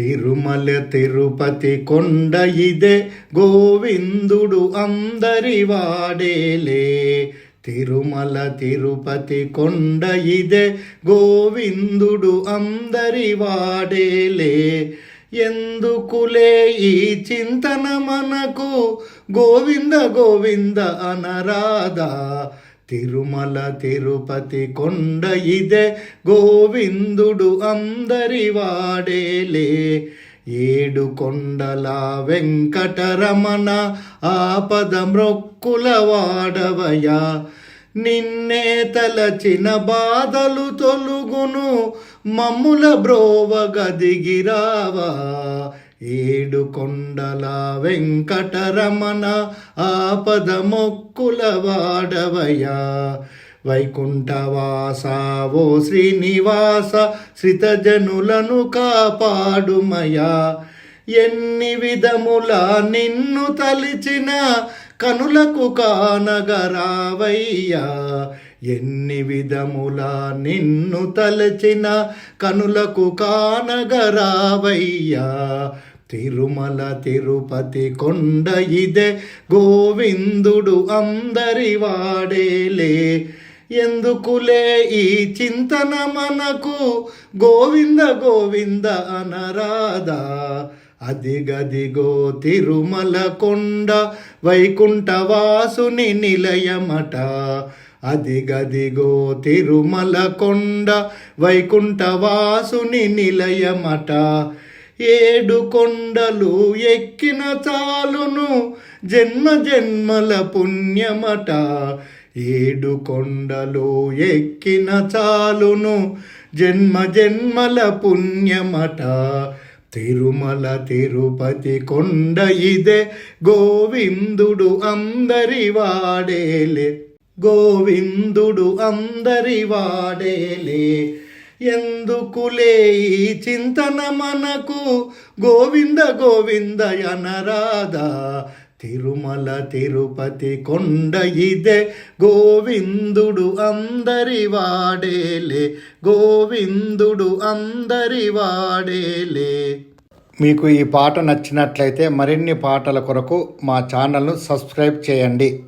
తిరుమల తిరుపతి కొండ ఇదే గోవిందుడు అందరి వాడేలే తిరుమల తిరుపతి కొండ ఇదే గోవిందుడు అందరి వాడేలే ఎందుకులే ఈ చింతన మనకు గోవింద గోవింద అనరాదా తిరుమల తిరుపతి కొండ ఇదే గోవిందుడు అందరి వాడేలే ఏడు కొండల వెంకటరమణ ఆపద మ్రొక్కుల వాడవయా నిన్నే తలచిన బాధలు తొలుగును మమ్ముల బ్రోవగదిగిరావా ఏడు కొండల వెంకటరమణ ఆపద మొక్కుల వాడవయా వైకుంఠవాస ఓ శ్రీనివాస శ్రితజనులను కాపాడుమయా ఎన్ని విధముల నిన్ను తలిచిన కనులకు కానగరావయ్యా ఎన్ని విధముల నిన్ను తలచిన కనులకు కానగరావయ్యా తిరుమల తిరుపతి కొండ ఇదే గోవిందుడు అందరి వాడేలే ఎందుకులే ఈ చింతన మనకు గోవింద గోవింద అనరాదా అదిగదిగో తిరుమల కొండ వైకుంఠవాసుని నిలయమట అదిగదిగో తిరుమల కొండ వైకుంఠవాసుని నిలయమట ఏడు కొండలు ఎక్కిన చాలును జన్మ జన్మల పుణ్యమట. ఏడు కొండలు ఎక్కిన చాలును జన్మ జన్మల పుణ్యమట. తిరుమల తిరుపతి కొండ ఇదే గోవిందుడు అందరి వాడేలే. గోవిందుడు అందరి వాడేలే. ఎందుకులే ఈ చింతన మనకు? గోవింద గోవింద అనరాదా తిరుమల తిరుపతి కొండ ఇదే. గోవిందుడు అందరి వాడేలే. గోవిందుడు అందరి వాడేలే. మీకు ఈ పాట నచ్చినట్లయితే మరిన్ని పాటల కొరకు మా ఛానల్ను సబ్స్క్రైబ్ చేయండి.